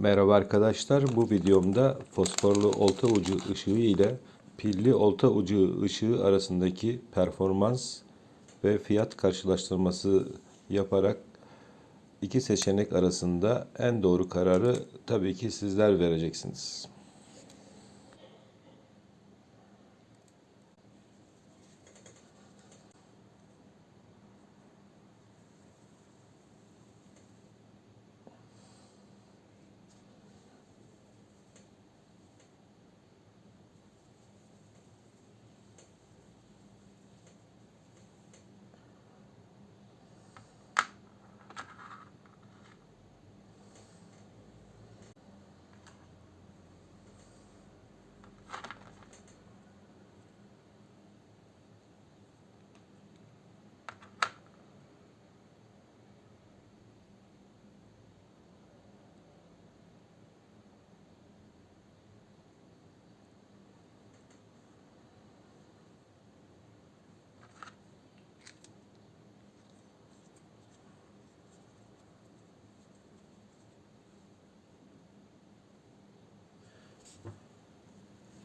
Merhaba arkadaşlar. Bu videomda fosforlu olta ucu ışığı ile pilli olta ucu ışığı arasındaki performans ve fiyat karşılaştırması yaparak iki seçenek arasında en doğru kararı tabii ki sizler vereceksiniz.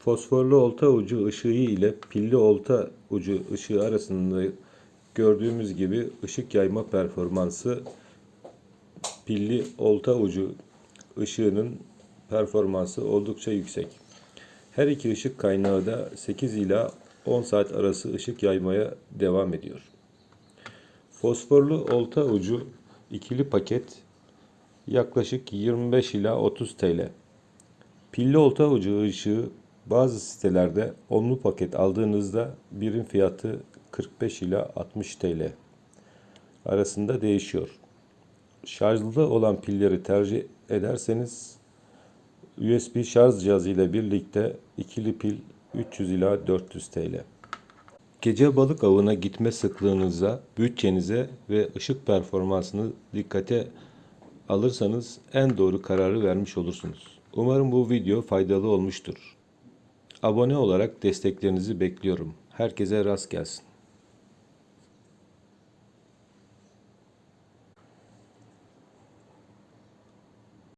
Fosforlu olta ucu ışığı ile pilli olta ucu ışığı arasında gördüğümüz gibi ışık yayma performansı pilli olta ucu ışığının performansı oldukça yüksek. Her iki ışık kaynağı da 8 ila 10 saat arası ışık yaymaya devam ediyor. Fosforlu olta ucu ikili paket yaklaşık 25 ila 30 TL. Pilli olta ucu ışığı bazı sitelerde onlu paket aldığınızda birim fiyatı 45 ila 60 TL arasında değişiyor. Şarjlı olan pilleri tercih ederseniz USB şarj cihazı ile birlikte ikili pil 300 ila 400 TL. Gece balık avına gitme sıklığınıza, bütçenize ve ışık performansını dikkate alırsanız en doğru kararı vermiş olursunuz. Umarım bu video faydalı olmuştur. Abone olarak desteklerinizi bekliyorum. Herkese rast gelsin.